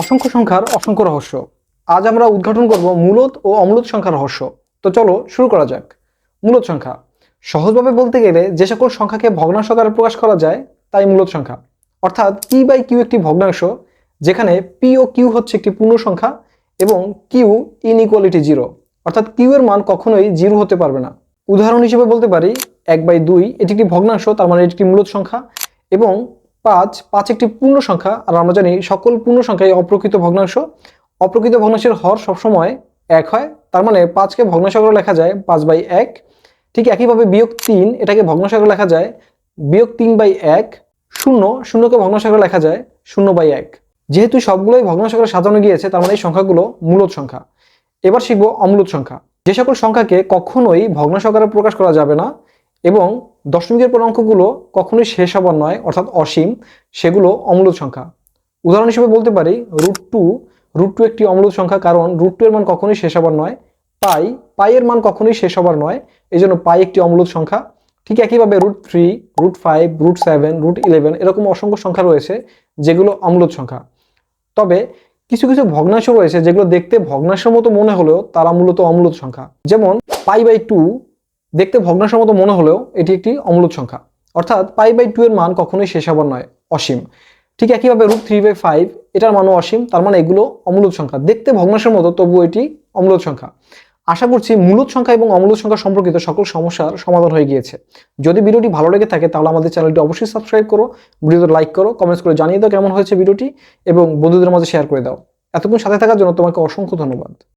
অসংখ্য সংখ্যার অসংখ্য রহস্য। আজ আমরা উদ্ঘাটন করব মূলত ও অমূলত সংখ্যার রহস্য। তো চলো শুরু করা যাক। মূলত সংখ্যা। সহজভাবে বলতে গেলে যে সকল সংখ্যাকে ভগ্নাংশ আকারে প্রকাশ করা যায়, তাই মূলত সংখ্যা। অর্থাৎ পি বাই কিউ একটি ভগ্নাংশ, যেখানে পি ও কিউ হচ্ছে একটি পূর্ণ সংখ্যা এবং কিউ ইনইকুয়ালিটি জিরো অর্থাৎ কিউ এর মান কখনোই জিরো হতে পারবে না। উদাহরণ হিসেবে বলতে পারি, এক বাই দুই, এটি একটি ভগ্নাংশ, তার মানে এটি একটি মূলত সংখ্যা এবং পাঁচ পাঁচ একটি পূর্ণ সংখ্যা, আর আমরা জানি সকল পূর্ণ সংখ্যাই অপ্রকৃত ভগ্নাংশ। অপ্রকৃত ভগ্নাংশের হর সবসময় এক হয়, তার মানে পাঁচকে ভগ্নাংশ আকারে লেখা যায় পাঁচ বাই এক। ঠিক একইভাবে বিয়োগ তিন, এটাকে ভগ্নাংশ আকারে লেখা যায় বিয়োগ তিন বাই এক, শূন্য, শূন্যকে ভগ্নাংশ আকারে লেখা যায় শূন্য বাই এক। যেহেতু সবগুলোই ভগ্নাসাগরে সাজানো গিয়েছে, তার মানে এই সংখ্যাগুলো মূলত সংখ্যা। এবার শিখব অমূলত সংখ্যা। যে সকল সংখ্যাকে কখনোই ভগ্নাসাগরে প্রকাশ করা যাবে না, এবং দশমিকের পর অঙ্কগুলো কখনোই শেষ হবার নয়, অর্থাৎ অসীম, সেগুলো অমূলত সংখ্যা। উদাহরণ হিসেবে বলতে পারি রুট টু রুট টু একটি অমূলত সংখ্যা কারণ রুট টু এর মান কখনোই শেষ হবার নয় পাই পাই এর মান কখনোই শেষ হবার নয় এই জন্য পাই একটি অমূলত সংখ্যা। ঠিক একইভাবে root three root five root seven root eleven এরকম অসংখ্য সংখ্যা রয়েছে যেগুলো অমূলত সংখ্যা। তবে কিছু কিছু ভগ্নাংশ রয়েছে যেগুলো দেখতে ভগ্নাংশের মতো মনে হলেও তারা মূলত অমূলত সংখ্যা। যেমন পাই বাই টু দেখতে ভগ্নাংশের মতো মনে হলেও এটি একটি অমূলত সংখ্যা। অর্থাৎ পাই বাই টু এর মান কখনোই শেষ হবার নয়, অসীম। ঠিক একইভাবে রুট থ্রি বাই ফাইভ, এটার মানও অসীম, তার মানে এগুলো অমূলত সংখ্যা। দেখতে ভগ্নাংশের মতো তবুও এটি অমূলত সংখ্যা। আশা করছি মূলত সংখ্যা এবং অমূলত সংখ্যা সম্পর্কিত সকল সমস্যার সমাধান হয়ে গিয়েছে। যদি ভিডিওটি ভালো লেগে থাকে, তাহলে আমাদের চ্যানেলটি অবশ্যই সাবস্ক্রাইব করো, ভিডিওতে লাইক করো কমেন্টস করে জানিয়ে দাও কেমন হয়েছে ভিডিওটি, এবং বন্ধুদের মাঝে শেয়ার করে দাও। এতক্ষণ সাথে থাকার জন্য তোমাকে অসংখ্য ধন্যবাদ।